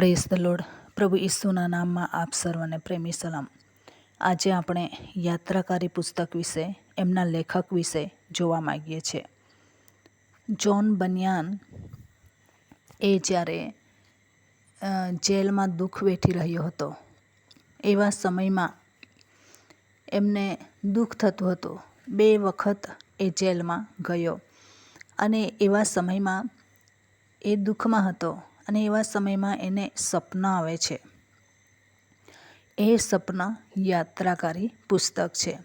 Press the load પ્રભુ ઈસુના નામમાં આપ સર્વને પ્રેમી સલામ. આજે આપણે યાત્રાકારી પુસ્તક વિશે, એમના લેખક વિશે જોવા માગીએ છીએ. જોન બનિયાન એ જ્યારે જેલમાં દુઃખ વેઠી રહ્યો હતો, એવા સમયમાં એમને દુઃખ થતું હતું. બે વખત એ જેલમાં ગયો અને એવા સમયમાં એ દુઃખમાં હતો. અને એવા સમયમાં એને સપના આવે છે. એ સપના યાત્રાકારી પુસ્તક છે.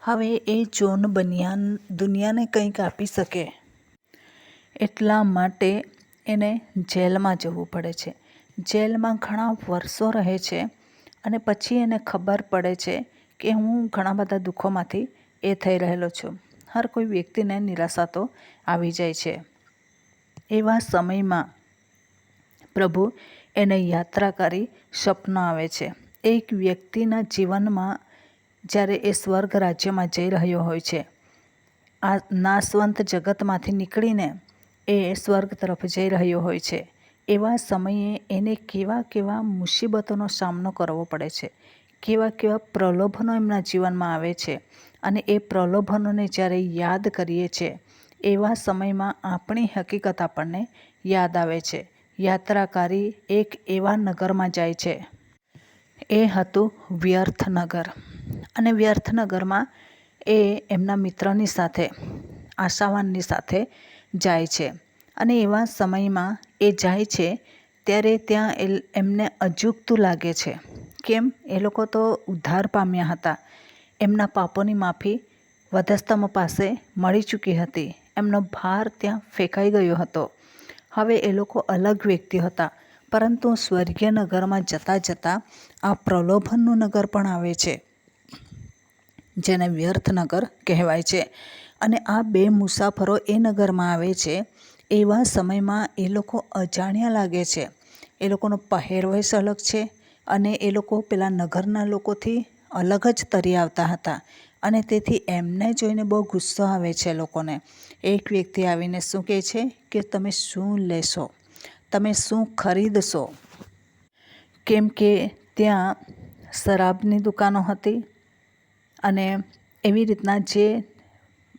હવે એ જોન બનિયાન દુનિયાને કંઈક આપી શકે. એટલા માટે એને જેલમાં જવું પડે છે. જેલમાં ઘણા વર્ષો રહે છે અને પછી એને ખબર પડે છે કે હું ઘણા બધા દુઃખોમાંથી એ થઈ રહેલો છું. હર કોઈ વ્યક્તિને નિરાશા તો આવી જાય છે. એવા સમયમાં પ્રભુ એને યાત્રાકારી સ્વપ્ન આવે છે. એક વ્યક્તિના જીવનમાં જ્યારે એ સ્વર્ગ રાજ્યમાં જઈ રહ્યો હોય છે, આ નાશવંત જગતમાંથી નીકળીને એ સ્વર્ગ તરફ જઈ રહ્યો હોય છે, એવા સમયે એને કેવા કેવા મુસીબતોનો સામનો કરવો પડે છે, કેવા કેવા પ્રલોભનો એમના જીવનમાં આવે છે અને એ પ્રલોભનોને જ્યારે યાદ કરીએ છીએ એવા સમયમાં આપણી હકીકત આપણને યાદ આવે છે. યાત્રાકારી એક એવા નગરમાં જાય છે. એ હતું વ્યર્થનગર. અને વ્યર્થનગરમાં એ એમના મિત્રની સાથે, આશાવાનની સાથે જાય છે. અને એવા સમયમાં એ જાય છે ત્યારે ત્યાં એમને અજુગતું લાગે છે. કેમ? એ લોકો તો ઉદ્ધાર પામ્યા હતા. એમના પાપોની માફી વધસ્તમ પાસે મળી ચૂકી હતી. એમનો ભાર ત્યાં ફેંકાઈ ગયો હતો. હવે એ લોકો અલગ વ્યક્તિ હતા. પરંતુ સ્વર્ગીય નગરમાં જતાં જતાં આ પ્રલોભનનું નગર પણ આવે છે, જેને વ્યર્થ નગર કહેવાય છે. અને આ બે મુસાફરો એ નગરમાં આવે છે, એવા સમયમાં એ લોકો અજાણ્યા લાગે છે. એ લોકોનો પહેરવેશ અલગ છે અને એ લોકો પેલા નગરના લોકોથી અલગ જ તરી આવતા હતા. અને તેથી એમને જોઈને બહુ ગુસ્સો આવે છે લોકોને. એક વ્યક્તિ આવીને શું કહે છે કે તમે શું લેશો? તમે શું ખરીદશો? કેમ કે ત્યાં શરાબની દુકાનો હતી અને એવી રીતના જે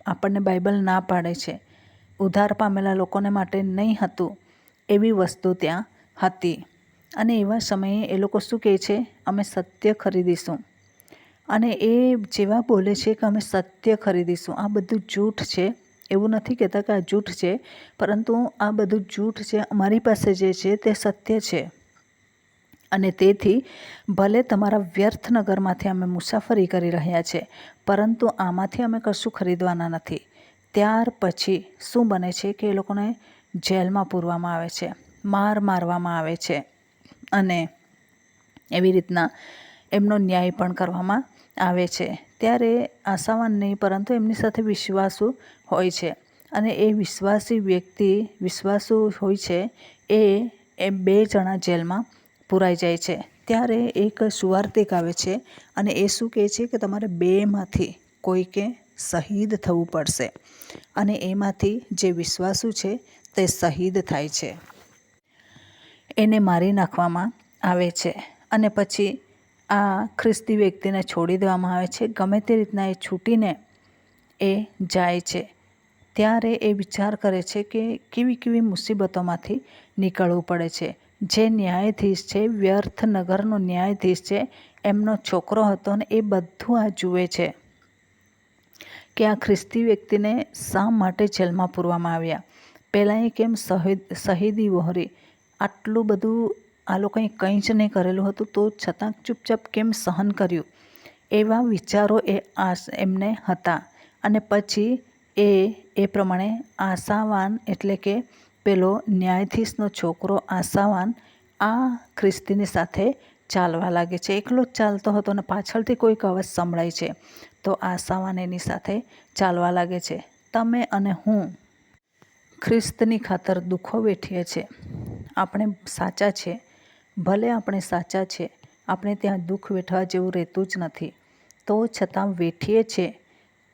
આપણને બાઇબલ ના પાડે છે, ઉધાર પામેલા લોકોને માટે નહીં હતું એવી વસ્તુ ત્યાં હતી. અને એવા સમયે એ લોકો શું કહે છે? અમે સત્ય ખરીદીશું. અને એ જેવા બોલે છે કે અમે સત્ય ખરીદીશું. આ બધું જૂઠ છે. એવું નથી કહેતા કે આ જૂઠ છે, પરંતુ આ બધું જૂઠ છે, અમારી પાસે જે છે તે સત્ય છે. અને તેથી, ભલે તમારા વ્યર્થ નગરમાંથી અમે મુસાફરી કરી રહ્યા છે, પરંતુ આમાંથી અમે કશું ખરીદવાના નથી. ત્યાર પછી શું બને છે કે એ લોકોને જેલમાં પૂરવામાં આવે છે, માર મારવામાં આવે છે અને એવી રીતના એમનો ન્યાય પણ કરવામાં આવે છે. ત્યારે આશાવાન નહીં, પરંતુ એમની સાથે વિશ્વાસુ હોય છે. અને એ વિશ્વાસી વ્યક્તિ વિશ્વાસુ હોય છે એ એ બે જણા જેલમાં પુરાઈ જાય છે. ત્યારે એક સુવાર્તિક આવે છે અને એ શું કહે છે કે તમારે બેમાંથી કોઈકે શહીદ થવું પડશે અને એમાંથી જે વિશ્વાસુ છે તે શહીદ થાય છે. એને મારી નાખવામાં આવે છે. અને પછી આ ખ્રિસ્તી વ્યક્તિને છોડી દેવામાં આવે છે. ગમે તે રીતના એ છૂટીને એ જાય છે. ત્યારે એ વિચાર કરે છે કે કેવી કેવી મુસીબતોમાંથી નીકળવું પડે છે. જે ન્યાયાધીશ છે, વ્યર્થ નગરનો ન્યાયાધીશ છે, એમનો છોકરો હતો અને એ બધું આ જુએ છે કે આ ખ્રિસ્તી વ્યક્તિને શા માટે જેલમાં પૂરવામાં આવ્યા? પહેલાં એ કેમ શહીદ, શહીદી વહોરી? આટલું બધું આ લોકોએ કંઈ જ નહીં કરેલું હતું, તો છતાં ચૂપચાપ કેમ સહન કર્યું? એવા વિચારો એ આશ એમને હતા. અને પછી એ એ પ્રમાણે આશાવાન એટલે કે પેલો ન્યાયાધીશનો છોકરો આશાવાન આ ખ્રિસ્તીની સાથે ચાલવા લાગે છે. એકલો જ ચાલતો હતો અને પાછળથી કોઈક અવાજ સંભળાય છે. તો આશાવાન એની સાથે ચાલવા લાગે છે. તમે અને હું ખ્રિસ્તની ખાતર દુઃખો વેઠીએ છીએ. આપણે સાચા છે ભલે આપણે સાચા છે, આપણે ત્યાં દુઃખ વેઠવા જેવું રહેતું જ નથી. તો છતાં વેઠીએ છીએ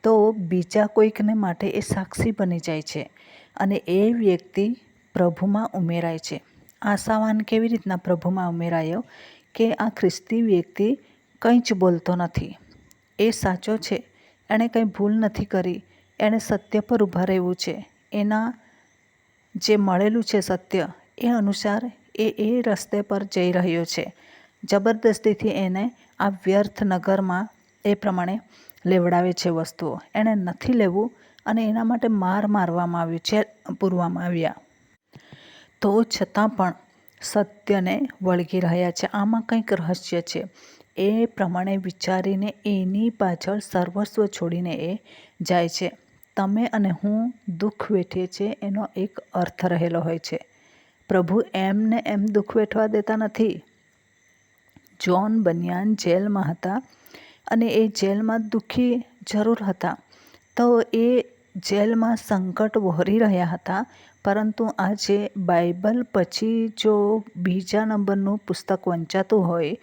તો બીજા કોઈકને માટે એ સાક્ષી બની જાય છે અને એ વ્યક્તિ પ્રભુમાં ઉમેરાય છે. આશાવાન કેવી રીતના પ્રભુમાં ઉમેરાયો કે આ ખ્રિસ્તી વ્યક્તિ કંઈ જ બોલતો નથી. એ સાચો છે, એણે કંઈ ભૂલ નથી કરી, એણે સત્ય પર ઊભા રહેવું છે. એના જે મળેલું છે સત્ય, એ અનુસાર એ એ રસ્તે પર જઈ રહ્યો છે. જબરદસ્તીથી એને આ વ્યર્થ નગરમાં એ પ્રમાણે લેવડાવે છે વસ્તુઓ. એણે નથી લેવું અને એના માટે માર મારવામાં આવ્યું છે, પૂરવામાં આવ્યા. તો છતાં પણ સત્યને વળગી રહ્યા છે. આમાં કંઈક રહસ્ય છે. એ પ્રમાણે વિચારીને એની પાછળ સર્વસ્વ છોડીને એ જાય છે. તમે અને હું દુઃખ વેઠીએ છીએ એનો એક અર્થ રહેલો હોય છે. પ્રભુ એમને એમ દુઃખ વેઠવા દેતા નથી. જોન બનિયાન જેલમાં હતા અને એ જેલમાં દુઃખી જરૂર હતા. તો એ જેલમાં સંકટ વહોરી રહ્યા હતા, પરંતુ આજે બાઇબલ પછી જો બીજા નંબરનું પુસ્તક વંચાતું હોય,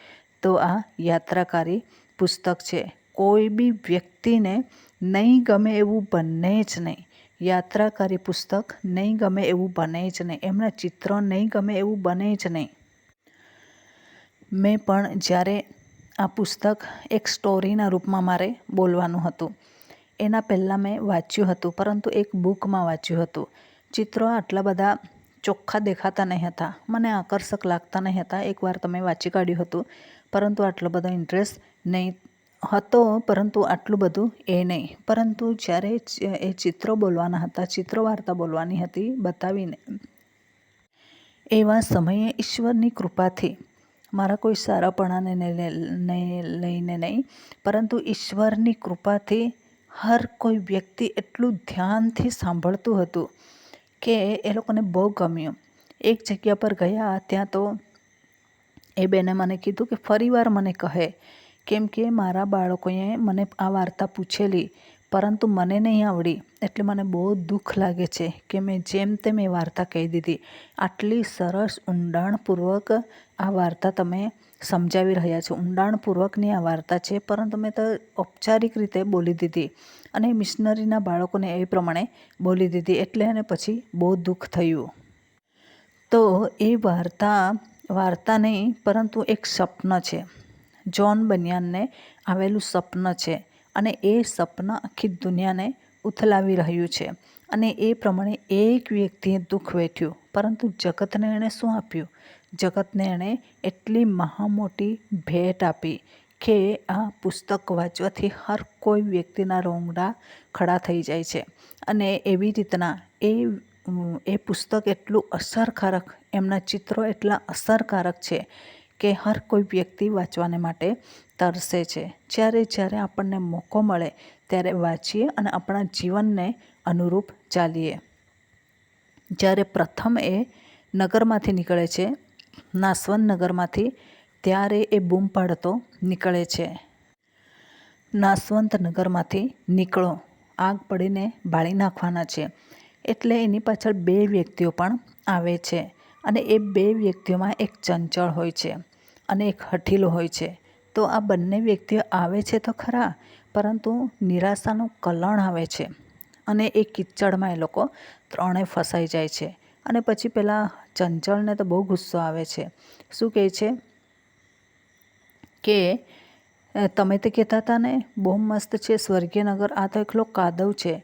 તો આ યાત્રાકારી પુસ્તક છે. કોઈ બી વ્યક્તિને નહીં ગમે એવું બને જ નહીં. યાત્રાકારી પુસ્તક નહીં ગમે એવું બને જ નહીં. એમના ચિત્ર નહીં ગમે એવું બને જ નહીં. મેં પણ જ્યારે આ પુસ્તક એક સ્ટોરીના રૂપમાં મારે બોલવાનું હતું, એના પહેલાં મેં વાંચ્યું હતું, પરંતુ એક બુકમાં વાંચ્યું હતું. ચિત્રો આટલા બધા ચોખ્ખા દેખાતા નહીં હતા. મને આકર્ષક લાગતા નહીં હતા. એકવાર તમે વાંચી કાઢ્યું હતું, પરંતુ આટલો બધો ઇન્ટરેસ્ટ નહીં હતો, પરંતુ આટલું બધું એ નહીં. પરંતુ જ્યારે એ ચિત્રો બોલવાના હતા ચિત્રો વાર્તા બોલવાની હતી, બતાવીને. એવા સમયે ઈશ્વરની કૃપાથી. મારા કોઈ સારાપણાને લઈને નહીં, પરંતુ ઈશ્વરની કૃપાથી હર કોઈ વ્યક્તિ એટલું ધ્યાનથી સાંભળતું હતું કે એ લોકોને બહુ ગમ્યું. એક જગ્યા પર ગયા, ત્યાં તો એ બેને મને કીધું કે ફરીવાર મને કહે કેમ કે મારા બાળકોએ મને આ વાર્તા પૂછેલી, પરંતુ મને નહીં આવડી. એટલે મને બહુ દુઃખ લાગે છે કે મેં જેમ તેમ એ વાર્તા કહી દીધી. આટલી સરસ ઊંડાણપૂર્વક આ વાર્તા તમે સમજાવી રહ્યા છો. ઊંડાણપૂર્વકની આ વાર્તા છે, પરંતુ મેં તો ઔપચારિક રીતે બોલી દીધી અને મિશનરીના બાળકોને એ પ્રમાણે બોલી દીધી એટલે એને પછી બહુ દુઃખ થયું. તો એ વાર્તા વાર્તા નહીં, પરંતુ એક સ્વપ્ન છે. જોન બનિયાનને આવેલું સપન છે અને એ સપન આખી દુનિયાને ઉથલાવી રહ્યું છે. અને એ પ્રમાણે એક વ્યક્તિએ દુઃખ વેઠ્યું, પરંતુ જગતને એણે શું આપ્યું? જગતને એણે એટલી મહામોટી ભેટ આપી કે આ પુસ્તક વાંચવાથી હર કોઈ વ્યક્તિના રોંગડા ખડા થઈ જાય છે. અને એવી રીતના એ એ પુસ્તક એટલું અસરકારક, એમના ચિત્રો એટલા અસરકારક છે કે હર કોઈ વ્યક્તિ વાંચવાને માટે તરસે છે. જ્યારે જ્યારે આપણને મોકો મળે ત્યારે વાંચીએ અને આપણા જીવનને અનુરૂપ ચાલીએ. જ્યારે પ્રથમ એ નગરમાંથી નીકળે છે નાસવન નગરમાંથી, ત્યારે એ બૂમ પાડતો નીકળે છે. નાસવંત નગરમાંથી નીકળો, આગ પડીને બાળી નાખવાના છે. એટલે એની પાછળ બે વ્યક્તિઓ પણ આવે છે. અને એ બે વ્યક્તિઓમાં એક ચંચળ હોય છે અને એક હઠીલો હોય છે. તો આ બંને વ્યક્તિઓ આવે છે તો ખરા, પરંતુ નિરાશાનું કલણ આવે છે અને એ કિચડમાં એ લોકો ત્રણે ફસાઈ જાય છે. અને પછી પેલા ચંચળને તો બહુ ગુસ્સો આવે છે. શું કહે છે? કે તમે તો કહેતા હતા ને, બહુ મસ્ત છે સ્વર્ગીય નગર, આ તો એકલો કાદવ છે.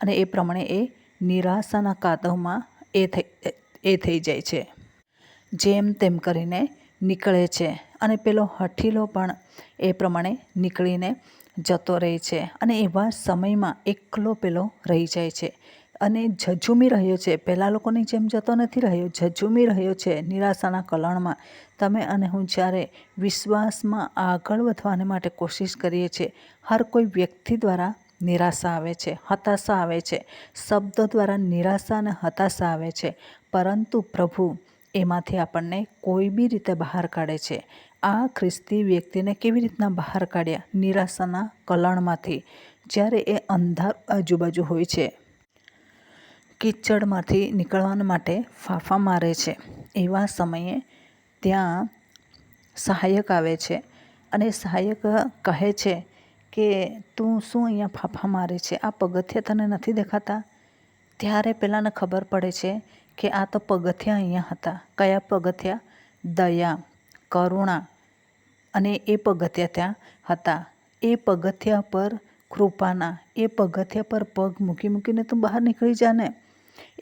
અને એ પ્રમાણે એ નિરાશાના કાદવમાં એ થઈ એ થઈ જાય છે. જેમ તેમ કરીને નીકળે છે અને પેલો હઠીલો પણ એ પ્રમાણે નીકળીને જતો રહે છે અને એવા સમયમાં એકલો પેલો રહી જાય છે અને ઝઝૂમી રહ્યો છે. પહેલાં લોકોની જેમ જતો નથી રહ્યો, ઝઝૂમી રહ્યો છે નિરાશાના કલણમાં. તમે અને હું જ્યારે વિશ્વાસમાં આગળ વધવાને માટે કોશિશ કરીએ છીએ, હર કોઈ વ્યક્તિ દ્વારા નિરાશા આવે છે, હતાશા આવે છે. શબ્દો દ્વારા નિરાશા અને હતાશા આવે છે. પરંતુ પ્રભુ એમાંથી આપણને કોઈ બી રીતે બહાર કાઢે છે. આ ખ્રિસ્તી વ્યક્તિને કેવી રીતના બહાર કાઢ્યા? નિરાશાના કલણમાંથી. જ્યારે એ અંધાર આજુબાજુ હોય છે, કિચડમાંથી નીકળવા માટે ફાંફા મારે છે. એવા સમયે ત્યાં સહાયક આવે છે અને સહાયક કહે છે કે તું શું અહીંયા ફાંફા મારે છે? આ પગથિયા તને નથી દેખાતા? ત્યારે પેલાને ખબર પડે છે કે આ તો પગથિયા અહીંયા હતા. કયા પગથિયા? દયા, કરુણા અને એ પગથિયા ત્યાં હતા. એ પગથિયા પર કૃપાના, એ પગથિયા પર પગ મૂકી મૂકીને તું બહાર નીકળી જા ને.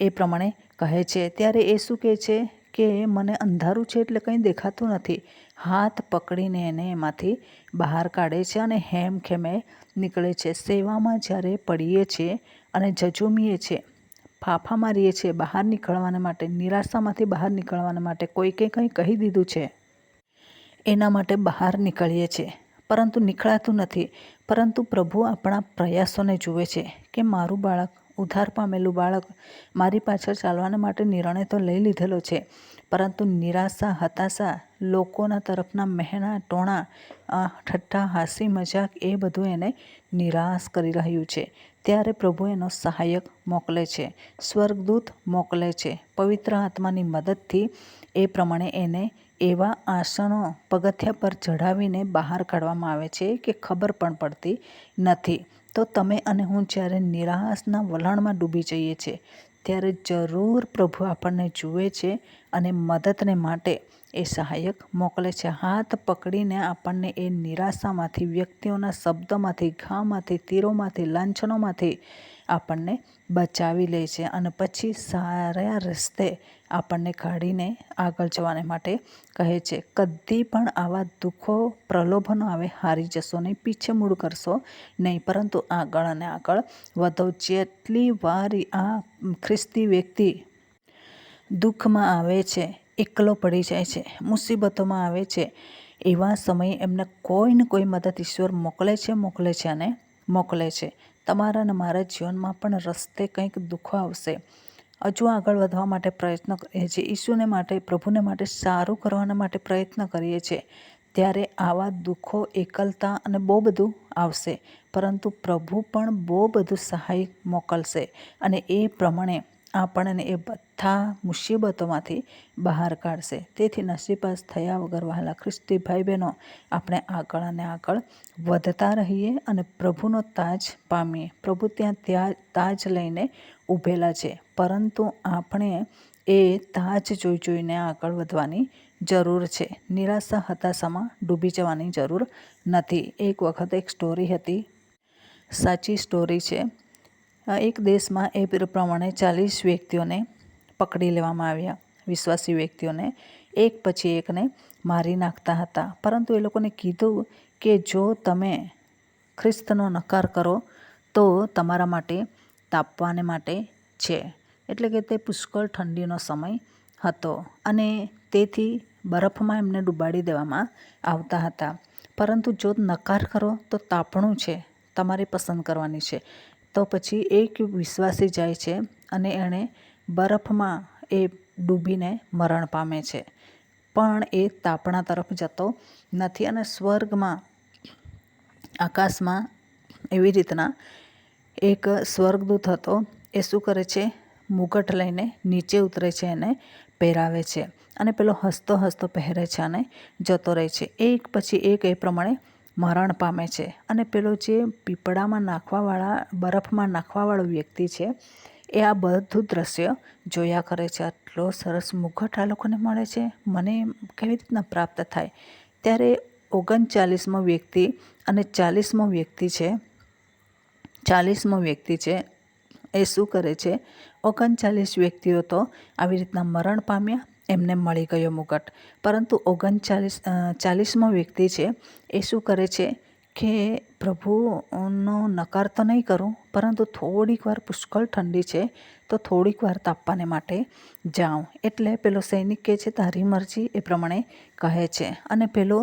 એ પ્રમાણે કહે છે. ત્યારે એ શું કહે છે કે મને અંધારું છે એટલે કંઈ દેખાતું નથી. હાથ પકડીને એને એમાંથી બહાર કાઢે છે અને હેમ ખેમે નીકળે છે. સેવામાં જ્યારે પડીએ છીએ અને જજુમીએ છીએ, ફાફા મારીએ છીએ બહાર નીકળવાને માટે, નિરાશામાંથી બહાર નીકળવાને માટે કોઈકે કંઈ કહી દીધું છે. એના માટે બહાર નીકળીએ છીએ. પરંતુ નીકળાતું નથી. પરંતુ પ્રભુ આપણા પ્રયાસોને જુએ છે કે મારું બાળક ઉધાર પામેલું બાળક મારી પાછળ ચાલવાના માટે નિર્ણય તો લઈ લીધેલો છે, પરંતુ નિરાશા, હતાશા, લોકોના તરફના મહેણા, ટોણા ઠઠ્ઠા, હાસી, મજાક એ બધું એને નિરાશ કરી રહ્યું છે. ત્યારે પ્રભુ એનો સહાયક મોકલે છે, સ્વર્ગદૂત મોકલે છે. પવિત્ર આત્માની મદદથી એ પ્રમાણે એને એવા આસનો પગથિયા પર ચઢાવીને બહાર કાઢવામાં આવે છે કે ખબર પણ પડતી નથી. તો તમે અને હું જ્યારે નિરાશના વલણમાં ડૂબી જઈએ છીએ ત્યારે જરૂર પ્રભુ આપણને જુએ છે અને મદદને માટે એ સહાયક મોકલે છે. હાથ પકડીને આપણને એ નિરાશામાંથી, વ્યક્તિઓના શબ્દમાંથી, ઘામાંથી, તીરોમાંથી, લાંછનોમાંથી આપણને બચાવી લે છે અને પછી સારા રસ્તે આપણને કાઢીને આગળ જવાને માટે કહે છે. કદી પણ આવા દુઃખો, પ્રલોભનો આવે, હારી જશો નહીં, પીછે મૂળ કરશો નહીં, પરંતુ આગળ અને આગળ વધો. જેટલી વાર આ ખ્રિસ્તી વ્યક્તિ દુઃખમાં આવે છે, એકલો પડી જાય છે, મુસીબતોમાં આવે છે, એવા સમયે એમને કોઈ ને કોઈ મદદ ઈશ્વર મોકલે છે મોકલે છે અને મોકલે છે. તમારા અને મારા જીવનમાં પણ રસ્તે કંઈક દુઃખો આવશે. હજુ આગળ વધવા માટે પ્રયત્ન કરીએ છીએ. ઈશુને માટે, પ્રભુને માટે સારું કરવાના માટે પ્રયત્ન કરીએ છીએ. ત્યારે આવા દુઃખો, એકલતા અને બહુ બધું આવશે. પરંતુ પ્રભુ પણ બહુ બધું સહાય મોકલશે. અને એ પ્રમાણે આપણને એ બધા મુસીબતોમાંથી બહાર કાઢશે. તેથી નસીબાસ થયા વગર વહાલા ખ્રિસ્તી ભાઈ બહેનો આપણે આગળ અને આગળ વધતા રહીએ અને પ્રભુનો તાજ પામીએ. પ્રભુ ત્યાં ત્યાં તાજ લઈને ઊભેલા છે. પરંતુ આપણે એ તાજ જોઈ જોઈને આગળ વધવાની જરૂર છે. નિરાશા, હતાશામાં ડૂબી જવાની જરૂર નથી. એક વખત એક સ્ટોરી હતી. સાચી સ્ટોરી છે. એક દેશમાં એ પ્રમાણે ચાલીસ વ્યક્તિઓને પકડી લેવામાં આવ્યા. વિશ્વાસી વ્યક્તિઓને એક પછી એકને મારી નાખતા હતા. પરંતુ એ લોકોને કીધું કે જો તમે ખ્રિસ્તનો નકાર કરો, તો તમારા માટે તાપવાને માટે છે. એટલે કે તે પુષ્કળ ઠંડીનો સમય હતો અને તેથી બરફમાં એમને ડૂબાડી દેવામાં આવતા હતા. પરંતુ જો નકાર કરો, તો તાપણું છે. તમારે પસંદ કરવાની છે. તો પછી એક વિશ્વાસી જાય છે અને એણે બરફમાં એ ડૂબીને મરણ પામે છે. પણ એ તાપણા તરફ જતો નથી અને સ્વર્ગમાં, આકાશમાં એવી રીતના એક સ્વર્ગદૂત હતો, એ શું કરે છે? મુગટ લઈને નીચે ઉતરે છે એને પહેરાવે છે અને પેલો હસતો હસતો પહેરે છે અને જતો રહે છે. એક પછી એક એ પ્રમાણે મરણ પામે છે. અને પેલો જે પીપળામાં નાખવાવાળા, બરફમાં નાખવાવાળો વ્યક્તિ છે, એ આ બધું દ્રશ્ય જોયા કરે છે. આટલો સરસ મુગટ આ લોકોને મળે છે. મને કેવી રીતના પ્રાપ્ત થાય? ત્યારે ઓગણચાલીસમો વ્યક્તિ અને ચાલીસમો વ્યક્તિ છે. ચાલીસમો વ્યક્તિ છે. એ શું કરે છે? ઓગણચાલીસ વ્યક્તિઓ તો આવી રીતના મરણ પામ્યા. એમને મળી ગયો મુગટ. પરંતુ ઓગણચાલીસ ચાલીસમો વ્યક્તિ છે એ શું કરે છે કે પ્રભુનો નકાર તો નહીં કરું, પરંતુ થોડીક વાર પુષ્કળ ઠંડી છે તો થોડીક વાર તાપવાને માટે જાઉં. એટલે પેલો સૈનિક કહે છે, તારી મરજી એ પ્રમાણે કહે છે. અને પેલો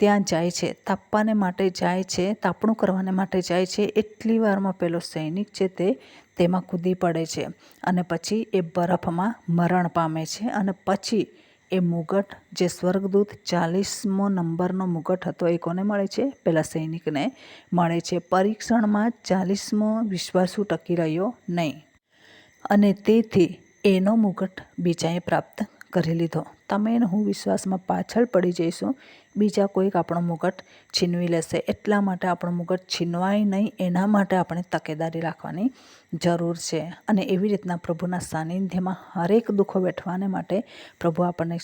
ત્યાં જાય છે, તાપવાને માટે જાય છે, તાપણું કરવાને માટે જાય છે, એટલી વારમાં પેલો સૈનિક છે તે તેમાં કૂદી પડે છે અને પછી એ બરફમાં મરણ પામે છે અને પછી એ મુગટ, જે સ્વર્ગદૂત ચાલીસમો નંબરનો મુગટ હતો એ કોને મળે છે? પેલા સૈનિકને મળે છે. પરીક્ષણમાં ચાલીસમો વિશ્વાસુ ટકી રહ્યો નહીં અને તેથી એનો મુગટ બીજાએ પ્રાપ્ત કરી લીધો. તમે હું વિશ્વાસમાં પાછળ પડી જઈશું બીજા કોઈક આપણો મુગટ છીનવી લેશે. એટલા માટે આપણો મુગટ છીનવાય નહીં, એના માટે આપણે તકેદારી રાખવાની જરૂર છે. અને એવી રીતના પ્રભુના સાનિધ્યમાં હરેક દુઃખો વેઠવાને માટે પ્રભુ આપણને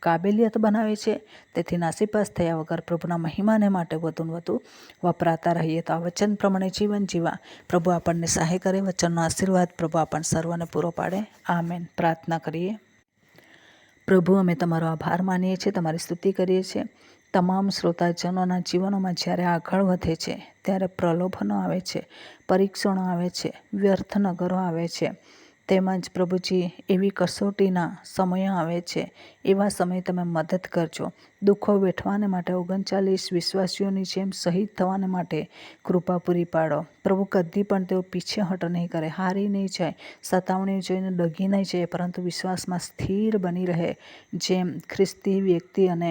કાબેલિયત બનાવે છે. તેથી નાસીપાસ થયા વગર પ્રભુના મહિમાને માટે વધુને વધુ વપરાતા રહીએ તો આ વચન પ્રમાણે જીવન જીવા પ્રભુ આપણને સહાય કરે, વચનનો આશીર્વાદ પ્રભુ આપણને સર્વને પૂરો પાડે. આમેન. પ્રાર્થના કરીએ. પ્રભુ, અમે તમારો આભાર માનીએ છીએ, તમારી સ્તુતિ કરીએ છીએ. તમામ શ્રોતાજનોના જીવનોમાં જ્યારે આગળ વધે છે, ત્યારે પ્રલોભનો આવે છે, પરીક્ષણો આવે છે, વ્યર્થ નગરો આવે છે. તેમજ પ્રભુજી, એવી કસોટીના સમયો આવે છે. એવા સમયે તમે મદદ કરજો. દુઃખો વેઠવાને માટે ઓગણચાલીસ વિશ્વાસીઓની જેમ શહીદ થવાને માટે કૃપા પૂરી પાડો. પ્રભુ કદી પણ તેઓ પીછેહટ નહીં કરે. હારી નહીં જાય. સતાવણી જોઈને ડગી નહીં જાય, પરંતુ વિશ્વાસમાં સ્થિર બની રહે. જેમ ખ્રિસ્તી વ્યક્તિ અને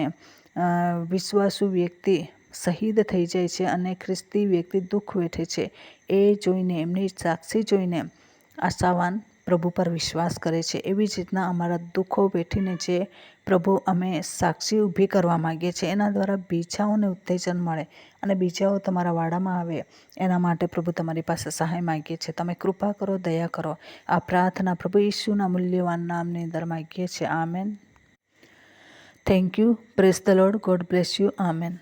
વિશ્વાસુ વ્યક્તિ શહીદ થઈ જાય છે અને ખ્રિસ્તી વ્યક્તિ દુઃખ વેઠે છે, એ જોઈને, એમની સાક્ષી જોઈને આશાવાન પ્રભુ પર વિશ્વાસ કરે છે. એવી જ રીતના અમારા દુઃખો વેઠીને જે પ્રભુ અમે સાક્ષી ઊભી કરવા માગીએ છીએ, એના દ્વારા બીજાઓને ઉત્તેજન મળે અને બીજાઓ તમારા વાડામાં આવે, એના માટે પ્રભુ તમારી પાસે સહાય માગીએ છીએ. તમે કૃપા કરો, દયા કરો. આ પ્રાર્થના પ્રભુ ઈશુના મૂલ્યવાન નામની અંદર માગીએ છીએ. Amen. Thank you praise the lord God bless you amen